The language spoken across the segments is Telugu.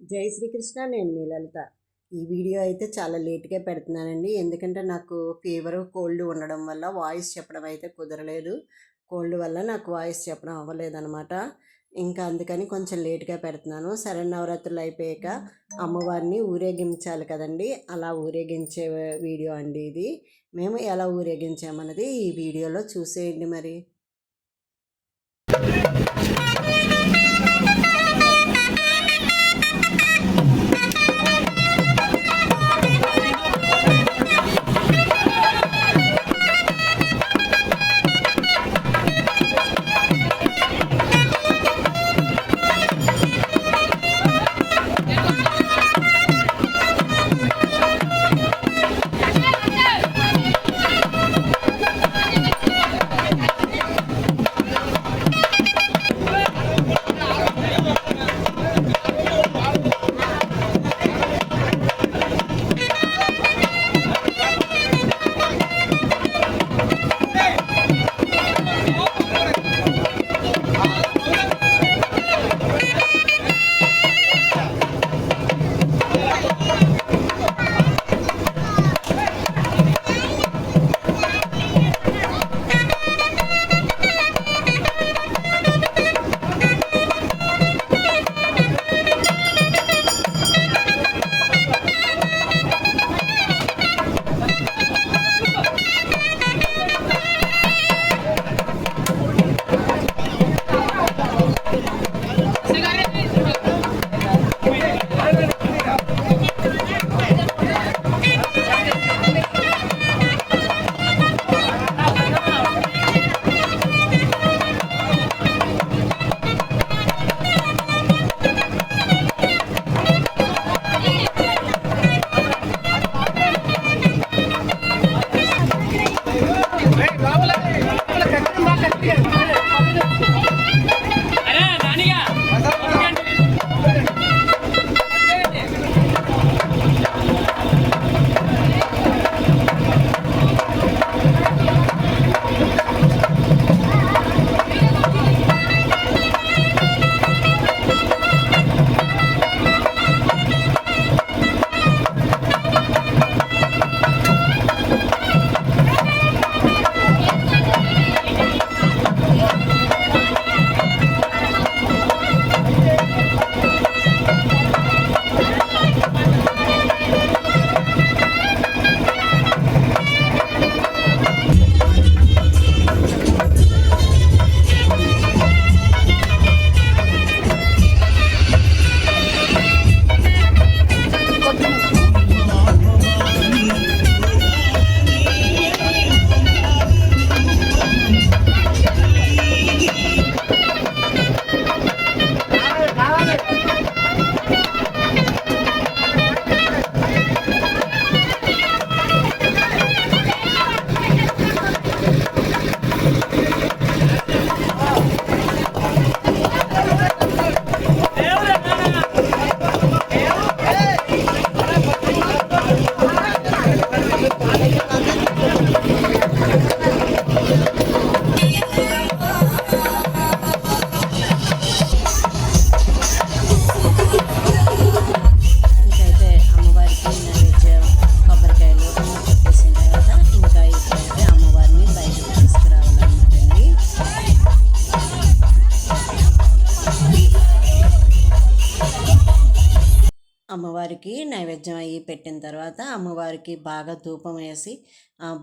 జై శ్రీకృష్ణ నేను మీ లలిత. ఈ వీడియో అయితే చాలా లేట్గా పెడుతున్నానండి. ఎందుకంటే నాకు ఫీవర్ కోల్డ్ ఉండడం వల్ల వాయిస్ చెప్పడం అయితే కుదరలేదు. కోల్డ్ వల్ల నాకు వాయిస్ చెప్పడం అవ్వలేదన్నమాట. ఇంకా అందుకని కొంచెం లేట్గా పెడుతున్నాను. శరణవరాత్రులు అయిపోయాక అమ్మవారిని ఊరేగించాలి కదండి. అలా ఊరేగించే వీడియో అండి ఇది. మేము ఎలా ఊరేగించామన్నది ఈ వీడియోలో చూసేయండి మరి. అమ్మవారికి నైవేద్యం అయ్యి పెట్టిన తర్వాత అమ్మవారికి బాగా ధూపం వేసి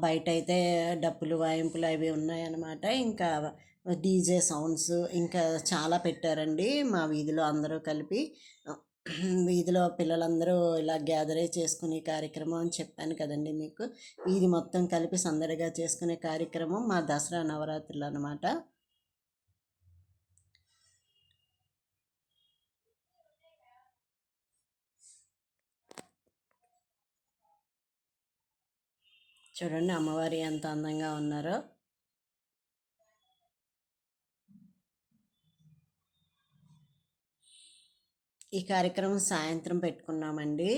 బయట అయితే డప్పులు వాయింపులు అవి ఉన్నాయన్నమాట. ఇంకా డీజే సౌండ్స్ ఇంకా చాలా పెట్టారండి మా వీధిలో అందరూ కలిపి. వీధిలో పిల్లలందరూ ఇలా గ్యాదర్ అయి చేసుకునే కార్యక్రమం అని చెప్పాను కదండి మీకు. వీధి మొత్తం కలిపి సందడిగా చేసుకునే కార్యక్రమం మా దసరా నవరాత్రులు అనమాట చూడండి అమ్మవారి ఎంత అందంగా ఉన్నారో. ఈ కార్యక్రమం సాయంత్రం పెట్టుకున్నామండి.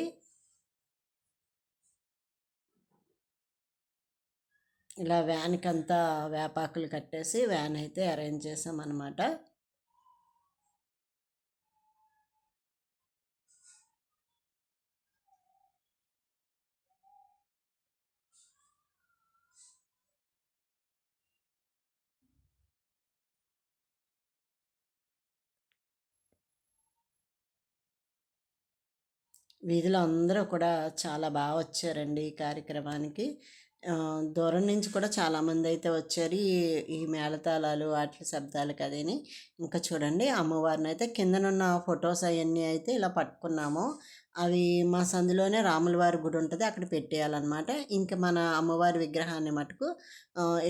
ఇలా వ్యాన్కి అంతా వేపాకులు కట్టేసి వ్యాన్ అయితే అరేంజ్ చేసామన్నమాట. వీధిలో అందరూ కూడా చాలా బాగా వచ్చారండి ఈ కార్యక్రమానికి. దూరం నుంచి కూడా చాలామంది అయితే వచ్చారు. ఈ ఈ మేళతాళాలు వాటి శబ్దాలు కదని. ఇంకా చూడండి అమ్మవారిని అయితే కిందనున్న ఫొటోస్ అవన్నీ అయితే ఇలా పట్టుకున్నాము. అవి మా సందులోనే రాములవారి గుడి ఉంటుంది అక్కడ పెట్టేయాలన్నమాట. ఇంకా మన అమ్మవారి విగ్రహాన్ని మటుకు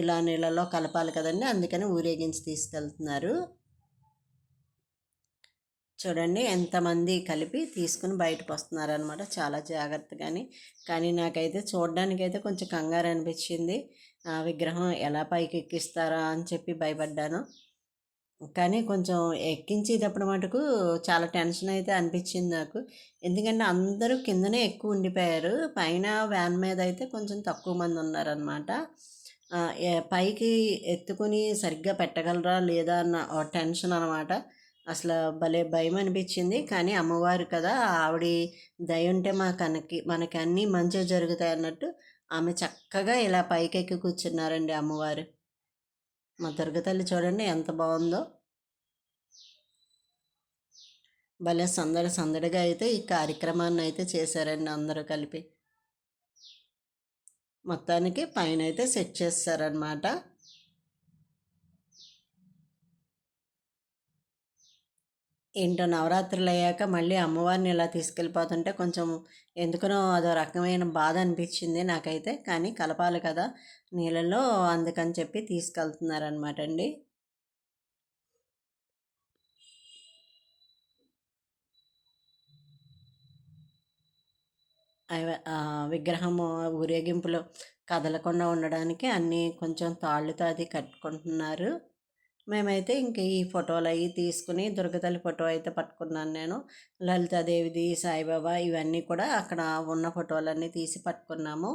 ఇలా నీళ్ళలో కలపాలి కదండి అందుకని ఊరేగించి తీసుకెళ్తున్నారు. చూడండి ఎంతమంది కలిపి తీసుకుని బయటకు వస్తున్నారనమాట చాలా జాగ్రత్తగాని. కానీ నాకైతే చూడడానికైతే కొంచెం కంగారు అనిపించింది ఆ విగ్రహం ఎలా పైకి ఎక్కిస్తారా అని చెప్పి భయపడ్డాను. కానీ కొంచెం ఎక్కించేటప్పుడు మటుకు చాలా టెన్షన్ అయితే అనిపించింది నాకు. ఎందుకంటే అందరూ కిందనే ఎక్కువ ఉండిపోయారు. పైన వ్యాన్ మీద అయితే కొంచెం తక్కువ మంది ఉన్నారనమాట పైకి ఎత్తుకుని సరిగ్గా పెట్టగలరా లేదా అన్న టెన్షన్ అనమాట అసలు భలే భయం అనిపించింది కానీ అమ్మవారు కదా ఆవిడ దయ ఉంటే మా కనకి మనకి అన్నీ మంచిగా జరుగుతాయి అన్నట్టు ఆమె చక్కగా ఇలా పైకెక్కి కూర్చున్నారండి అమ్మవారు. మా దుర్గతల్లి చూడండి ఎంత బాగుందో భలే సందడి సందడిగా అయితే ఈ కార్యక్రమాన్ని అయితే చేశారండి అందరూ కలిపి. మొత్తానికి పైన అయితే సెట్ చేస్తారనమాట ఏంటో నవరాత్రులు అయ్యాక మళ్ళీ అమ్మవారిని ఇలా తీసుకెళ్ళిపోతుంటే కొంచెం ఎందుకనో అదో రకమైన బాధ అనిపించింది నాకైతే. కానీ కలపాలి కదా నీళ్ళలో అందుకని చెప్పి తీసుకెళ్తున్నారనమాట అండి. విగ్రహము ఊరేగింపులో కదలకుండా ఉండడానికి అన్నీ కొంచెం తాళ్ళుతో అది కట్టుకుంటున్నారు. మేమైతే ఇంక ఈ ఫోటోలు అవి తీసుకుని దుర్గతల్లి ఫోటో అయితే పట్టుకున్నాను నేను. లలితాదేవిది సాయిబాబా ఇవన్నీ కూడా అక్కడ ఉన్న ఫోటోలన్నీ తీసి పట్టుకున్నాము.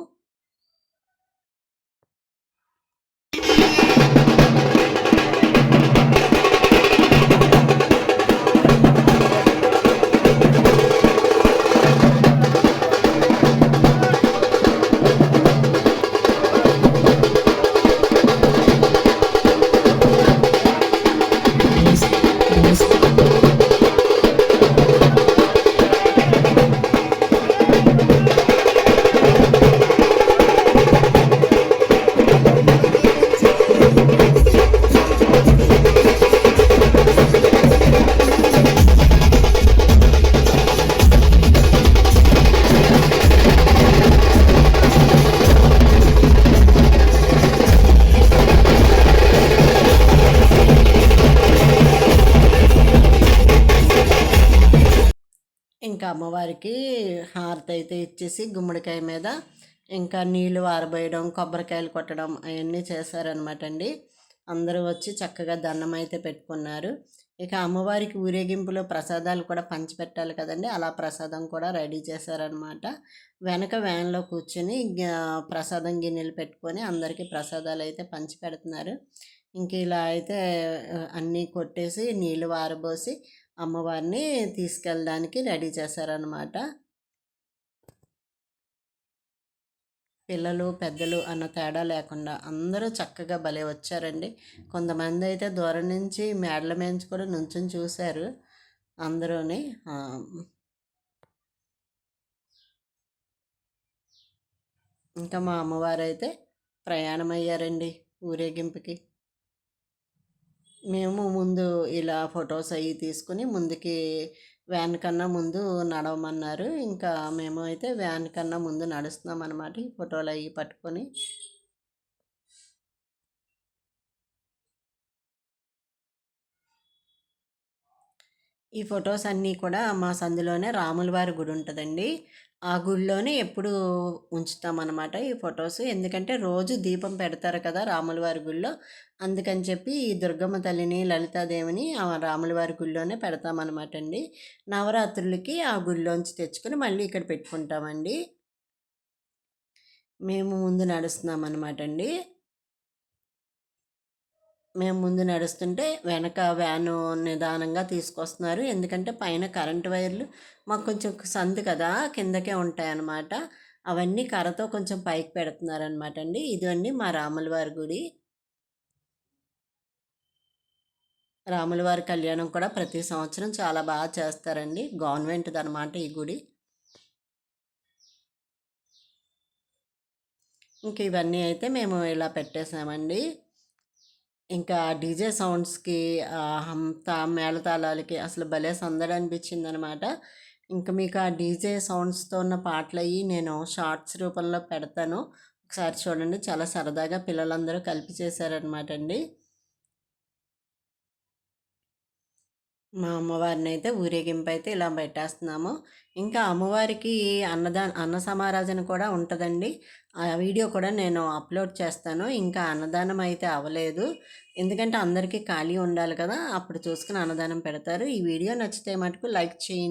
ఇంకా అమ్మవారికి హారతి అయితే ఇచ్చేసి గుమ్మడికాయ మీద ఇంకా నీళ్ళు ఆరబోయడం కొబ్బరికాయలు కొట్టడం అవన్నీ చేశారనమాట అండి. అందరూ వచ్చి చక్కగా దండం అయితే పెట్టుకున్నారు. ఇక అమ్మవారికి ఊరేగింపులో ప్రసాదాలు కూడా పంచిపెట్టాలి కదండి. అలా ప్రసాదం కూడా రెడీ చేశారనమాట వెనక వ్యాన్లో కూర్చొని ప్రసాదం గిన్నెలు పెట్టుకొని అందరికీ ప్రసాదాలు అయితే పంచి పెడుతున్నారు ఇంక ఇలా అయితే అన్నీ కొట్టేసి నీళ్ళు వారబోసి అమ్మవారిని తీసుకెళ్ళడానికి రెడీ చేశారనమాట పిల్లలు పెద్దలు అన్న తేడా లేకుండా అందరూ చక్కగా భలే వచ్చారండి. కొంతమంది అయితే దూరం నుంచి మేడల మేంచి కూడా నుంచుని చూశారు అందరూని. ఇంకా మా అమ్మవారు అయితే ప్రయాణం అయ్యారండి ఊరేగింపుకి. మేము ముందు ఇలా ఫొటోస్ అవి తీసుకుని ముందుకి వ్యాన్ కన్నా ముందు నడవమన్నారు. ఇంకా మేము అయితే వ్యాన్ కన్నా ముందు నడుస్తున్నాం అనమాట ఈ ఫోటోలు అవి పట్టుకొని. ఈ ఫొటోస్ అన్నీ కూడా మా సందులోనే రాముల వారి గుడి ఉంటుందండి. ఆ గుడిలోనే ఎప్పుడు ఉంచుతామన్నమాట ఈ ఫొటోస్. ఎందుకంటే రోజు దీపం పెడతారు కదా రాముల గుళ్ళో అందుకని చెప్పి ఈ దుర్గమ్మ తల్లిని లలితాదేవిని ఆ రాముల గుళ్ళోనే పెడతామన్నమాట అండి. నవరాత్రులకి ఆ గుడిలోంచి తెచ్చుకొని మళ్ళీ ఇక్కడ పెట్టుకుంటామండి. మేము ముందు నడుస్తున్నాం అనమాట అండి. మేము ముందు నడుస్తుంటే వెనక వ్యాను నిదానంగా తీసుకొస్తున్నారు. ఎందుకంటే పైన కరెంట్ వైర్లు మాకు కొంచెం సందు కదా కిందకే ఉంటాయన్నమాట. అవన్నీ కర్రతో కొంచెం పైకి పెడుతున్నారు అనమాట అండి. ఇదండి మా రాములవారి గుడి. రాములవారి కళ్యాణం కూడా ప్రతి సంవత్సరం చాలా బాగా చేస్తారండి. గవర్నమెంట్ది అనమాట ఈ గుడి. ఇంక ఇవన్నీ అయితే మేము ఇలా పెట్టేసామండి. ఇంకా డీజే సౌండ్స్కి తా మేళతాళాలకి అసలు భలే సందడి అనిపించింది అనమాట ఇంకా మీకు ఆ డీజే సౌండ్స్తో ఉన్న పాటలు అవి నేను షార్ట్స్ రూపంలో పెడతాను. ఒకసారి చూడండి చాలా సరదాగా పిల్లలందరూ కలిపి చేశారనమాట అండి. మా అమ్మవారిని అయితే ఊరేగింపు అయితే ఇలా పెట్టేస్తున్నాము. ఇంకా అమ్మవారికి అన్నదాన అన్న సమారాధన కూడా ఉంటుందండి. ఆ వీడియో కూడా నేను అప్లోడ్ చేస్తాను. ఇంకా అన్నదానం అయితే అవ్వలేదు. ఎందుకంటే అందరికీ ఖాళీ ఉండాలి కదా అప్పుడు చూసుకుని అన్నదానం పెడతారు. ఈ వీడియో నచ్చితే మటుకు లైక్ చేయండి.